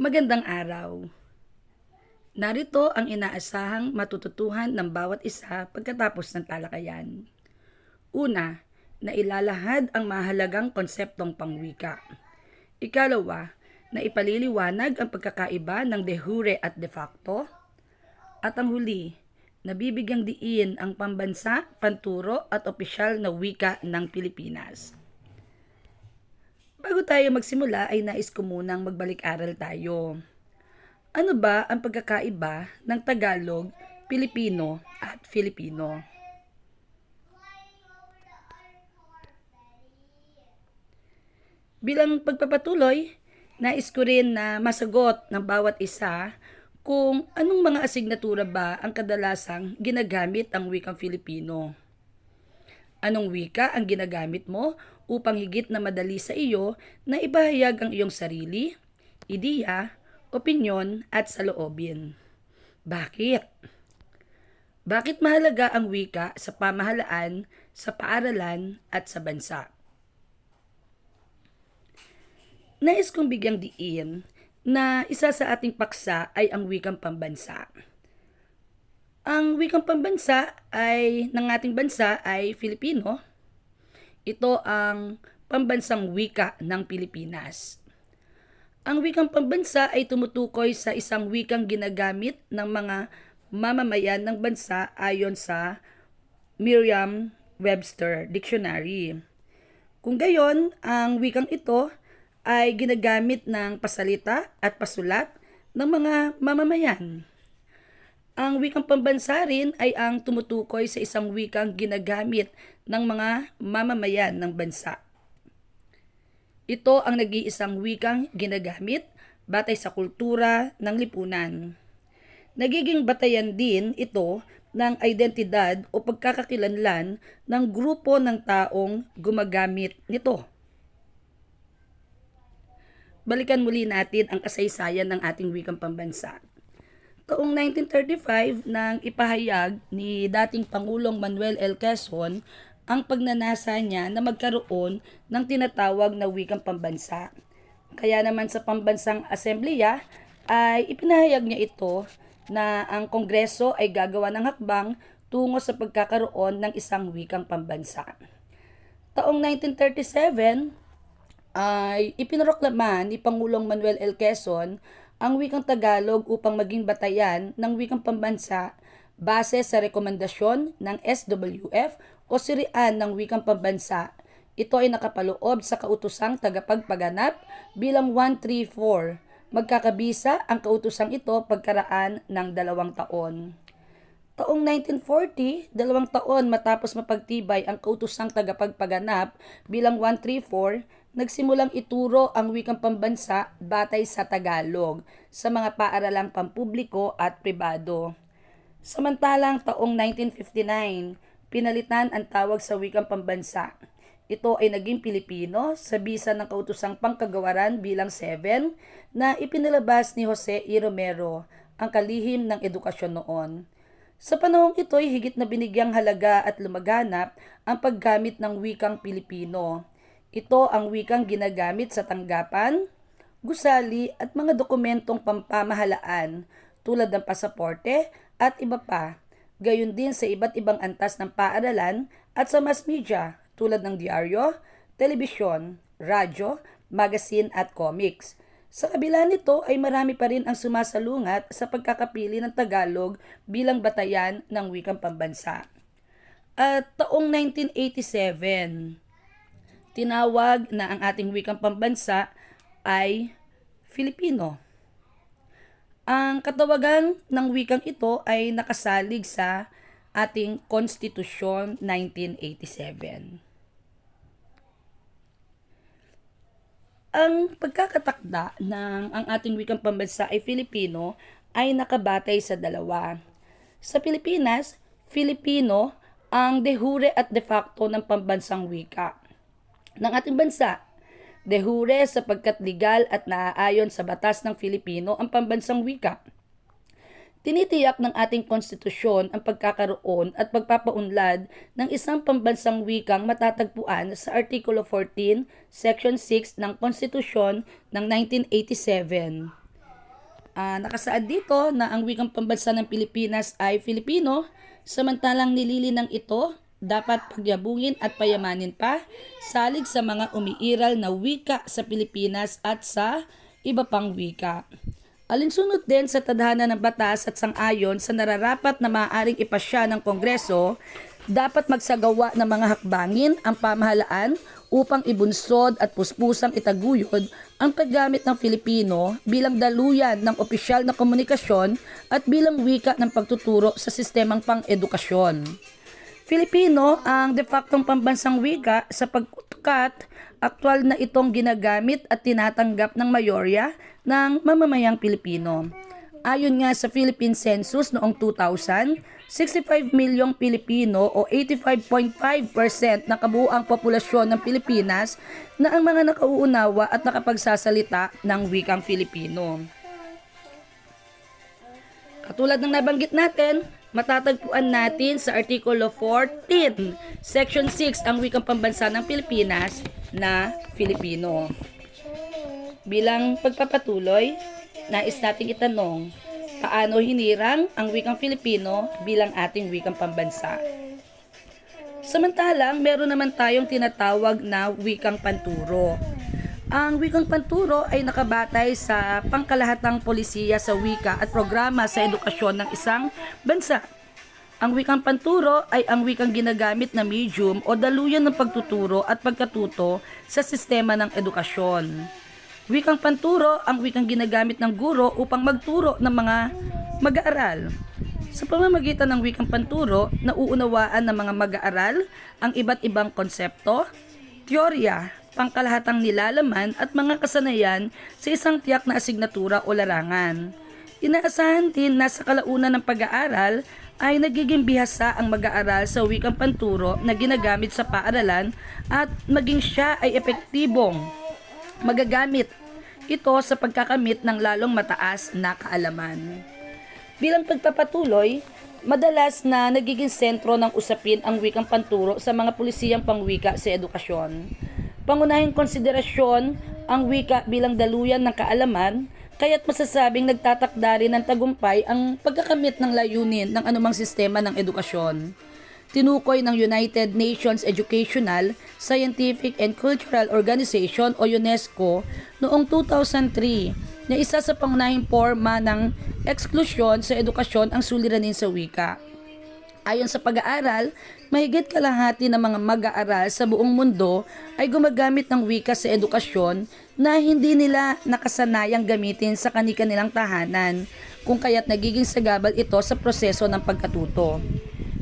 Magandang araw. Narito ang inaasahang matututuhan ng bawat isa pagkatapos ng talakayan. Una, na ilalahad ang mahalagang konseptong pangwika. Ikalawa, na ipaliliwanag ang pagkakaiba ng de jure at de facto. At ang huli, nabibigyang diin ang pambansa, panturo at opisyal na wika ng Pilipinas. Bago tayo magsimula ay nais ko munang magbalik-aral tayo. Ano ba ang pagkakaiba ng Tagalog, Pilipino at Filipino? Bilang pagpapatuloy, nais ko rin na masagot ng bawat isa kung anong mga asignatura ba ang kadalasang ginagamit ang wikang Filipino. Anong wika ang ginagamit mo upang higit na madali sa iyo na ibahayag ang iyong sarili, ideya, opinyon at saloobin? Bakit? Bakit mahalaga ang wika sa pamahalaan, sa paaralan at sa bansa? Nais kong bigyang diin na isa sa ating paksa ay ang wikang pambansa. Ang wikang pambansa ay ng ating bansa ay Filipino. Ito ang pambansang wika ng Pilipinas. Ang wikang pambansa ay tumutukoy sa isang wikang ginagamit ng mga mamamayan ng bansa ayon sa Merriam-Webster Dictionary. Kung gayon, ang wikang ito ay ginagamit ng pasalita at pasulat ng mga mamamayan. Ang wikang pambansa rin ay ang tumutukoy sa isang wikang ginagamit ng mga mamamayan ng bansa. Ito ang nag-iisang wikang ginagamit batay sa kultura ng lipunan. Nagiging batayan din ito ng identidad o pagkakakilanlan ng grupo ng taong gumagamit nito balikan muli natin ang kasaysayan ng ating wikang pambansa. Taong 1935 nang ipahayag ni dating Pangulong Manuel L. Quezon ang pagnanasa niya na magkaroon ng tinatawag na wikang pambansa. Kaya naman sa pambansang asembleya ay ipinahayag niya ito na ang Kongreso ay gagawa ng hakbang tungo sa pagkakaroon ng isang wikang pambansa. Taong 1937, ay ipinroklama ni Pangulong Manuel L. Quezon ang wikang Tagalog upang maging batayan ng wikang pambansa base sa rekomendasyon ng SWF o sirian ng wikang pambansa. Ito ay nakapaloob sa kautusang tagapagpaganap bilang 134. Magkakabisa ang kautusang ito pagkaraan ng dalawang taon. Taong 1940, dalawang taon matapos mapagtibay ang kautusang tagapagpaganap bilang 134, nagsimulang ituro ang wikang pambansa batay sa Tagalog sa mga paaralang pampubliko at pribado. Samantalang taong 1959, pinalitan ang tawag sa wikang pambansa. Ito ay naging Pilipino sa bisa ng kautusang pangkagawaran bilang 7 na ipinalabas ni Jose E. Romero, ang kalihim ng edukasyon noon. Sa panahong ito ay higit na binigyang halaga at lumaganap ang paggamit ng wikang Pilipino. Ito ang wikang ginagamit sa tanggapan, gusali at mga dokumentong pampamahalaan tulad ng pasaporte at iba pa. Gayon din sa iba't ibang antas ng paaralan at sa mass media tulad ng diaryo, telebisyon, radyo, magazine at comics. Sa kabila nito ay marami pa rin ang sumasalungat sa pagkakapili ng Tagalog bilang batayan ng wikang pambansa. At taong 1987, tinawag na ang ating wikang pambansa ay Filipino. Ang katawagan ng wikang ito ay nakasalig sa ating Konstitusyon 1987. Ang pagkakatakda ng ang ating wikang pambansa ay Filipino ay nakabatay sa dalawa. Sa Pilipinas, Filipino ang de jure at de facto ng pambansang wika ng ating bansa. De jure sapagkat legal at naaayon sa batas ng Filipino ang pambansang wika Tinitiyak ng ating konstitusyon ang pagkakaroon at pagpapaunlad ng isang pambansang wikang matatagpuan sa Artikulo 14, Section 6 ng Konstitusyon ng 1987. Ah, nakasaad dito na ang wikang pambansa ng Pilipinas ay Filipino, samantalang nililinang ito dapat pagyabungin at payamanin pa salig sa mga umiiral na wika sa Pilipinas at sa iba pang wika. Alinsunod din sa tadhana ng batas at sangayon sa nararapat na maaaring ipasya ng Kongreso, dapat magsagawa ng mga hakbangin ang pamahalaan upang ibunsod at puspusang itaguyod ang paggamit ng Filipino bilang daluyan ng opisyal na komunikasyon at bilang wika ng pagtuturo sa sistemang pang-edukasyon. Filipino ang de factong pambansang wika sa pagkukat aktwal na itong ginagamit at tinatanggap ng mayorya ng mamamayang Pilipino. Ayon nga sa Philippine Census noong 2000, 65 milyong Pilipino o 85.5% ng kabuuang populasyon ng Pilipinas na ang mga nakauunawa at nakapagsasalita ng wikang Filipino. Katulad ng nabanggit natin, matatagpuan natin sa Artikulo 14, Section 6, ang wikang pambansa ng Pilipinas na Filipino. Bilang pagpapatuloy, nais nating itanong, paano hinirang ang wikang Filipino bilang ating wikang pambansa? Samantalang, meron naman tayong tinatawag na wikang panturo. Ang wikang panturo ay nakabatay sa pangkalahatang polisiya sa wika at programa sa edukasyon ng isang bansa. Ang wikang panturo ay ang wikang ginagamit na medium o daluyan ng pagtuturo at pagkatuto sa sistema ng edukasyon. Wikang panturo ang wikang ginagamit ng guro upang magturo ng mga mag-aaral. Sa pamamagitan ng wikang panturo, nauunawaan ng mga mag-aaral ang iba't ibang konsepto, teorya, pangkalahatang nilalaman at mga kasanayan sa isang tiyak na asignatura o larangan. Inaasahan din na sa kalaunan ng pag-aaral ay nagiging bihasa ang mag-aaral sa wikang panturo na ginagamit sa paaralan at maging siya ay epektibong magagamit ito sa pagkakamit ng lalong mataas na kaalaman. Bilang pagpapatuloy, madalas na nagiging sentro ng usapin ang wikang panturo sa mga pulisiyang pangwika sa edukasyon. Pangunahing konsiderasyon ang wika bilang daluyan ng kaalaman, kaya't masasabing nagtatakda rin ng tagumpay ang pagkakamit ng layunin ng anumang sistema ng edukasyon. Tinukoy ng United Nations Educational, Scientific and Cultural Organization o UNESCO noong 2003 na isa sa pangunahing forma ng eksklusyon sa edukasyon ang suliranin sa wika. Ayon sa pag-aaral, mahigit kalahati ng mga mag-aaral sa buong mundo ay gumagamit ng wika sa edukasyon na hindi nila nakasanayang gamitin sa kani-kanilang tahanan, kung kaya't nagiging sagabal ito sa proseso ng pagkatuto.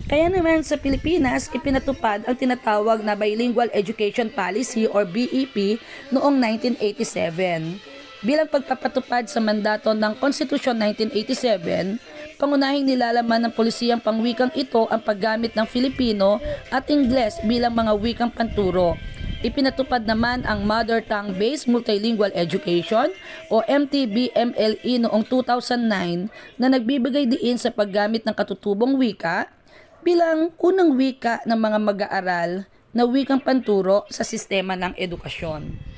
Kaya naman sa Pilipinas, ipinatupad ang tinatawag na Bilingual Education Policy or BEP noong 1987. Bilang pagpapatupad sa mandato ng Konstitusyon 1987, pangunahing nilalaman ng polisiyang pangwikang ito ang paggamit ng Filipino at Ingles bilang mga wikang panturo. Ipinatupad naman ang Mother Tongue Based Multilingual Education o MTBMLE noong 2009 na nagbibigay diin sa paggamit ng katutubong wika bilang unang wika ng mga mag-aaral na wikang panturo sa sistema ng edukasyon.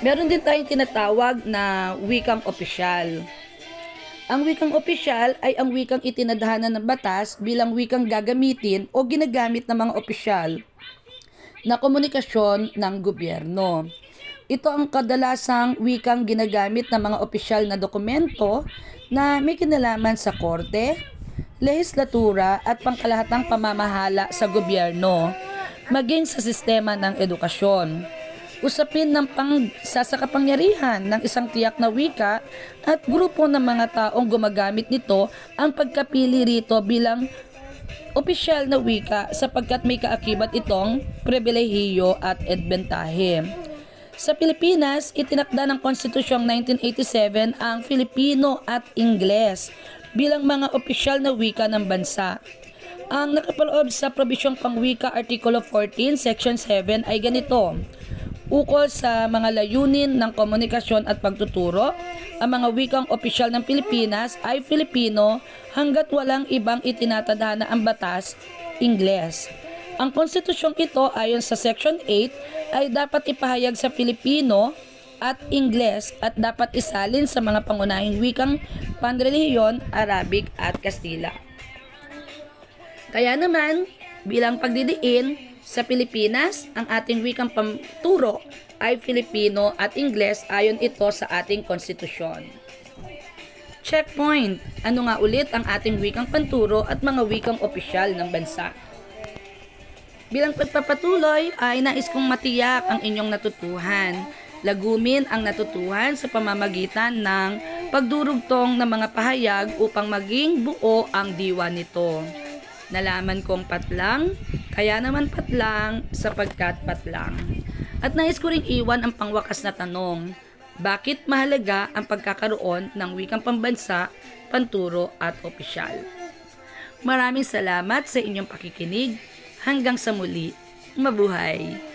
Meron din tayong tinatawag na wikang opisyal. Ang wikang opisyal ay ang wikang itinadhana ng batas bilang wikang gagamitin o ginagamit ng mga opisyal na komunikasyon ng gobyerno. Ito ang kadalasang wikang ginagamit ng mga opisyal na dokumento na may kinalaman sa korte, lehislatura at pangkalahatang pamamahala sa gobyerno, maging sa sistema ng edukasyon. Usapin ng pang sasakapangyarihan ng isang tiyak na wika at grupo ng mga taong gumagamit nito ang pagkapili rito bilang opisyal na wika sapagkat may kaakibat itong pribilehiyo at adbentahe. Sa Pilipinas, itinakda ng Konstitusyong 1987 ang Filipino at Ingles bilang mga opisyal na wika ng bansa. Ang nakapaloob sa Probisyong Pangwika Artikulo 14, Section 7 ay ganito. Ukol sa mga layunin ng komunikasyon at pagtuturo, ang mga wikang opisyal ng Pilipinas ay Filipino hanggat walang ibang itinatadhana ang batas, Ingles. Ang konstitusyong ito ayon sa Section 8 ay dapat ipahayag sa Filipino at Ingles at dapat isalin sa mga pangunahing wikang panrelihiyon, Arabic at Kastila. Kaya naman, bilang pagdidiin sa Pilipinas, ang ating wikang pamturo ay Filipino at Ingles ayon ito sa ating konstitusyon. Checkpoint. Ano nga ulit ang ating wikang panturo at mga wikang opisyal ng bansa? Bilang pagpapatuloy ay nais kong matiyak ang inyong natutuhan. Lagumin ang natutuhan sa pamamagitan ng pagdurugtong ng mga pahayag upang maging buo ang diwa nito. Nalaman kong patlang, kaya naman patlang sapagkat patlang. At nais ko ring iwan ang pangwakas na tanong, bakit mahalaga ang pagkakaroon ng wikang pambansa, panturo at opisyal? Maraming salamat sa inyong pakikinig. Hanggang sa muli, mabuhay!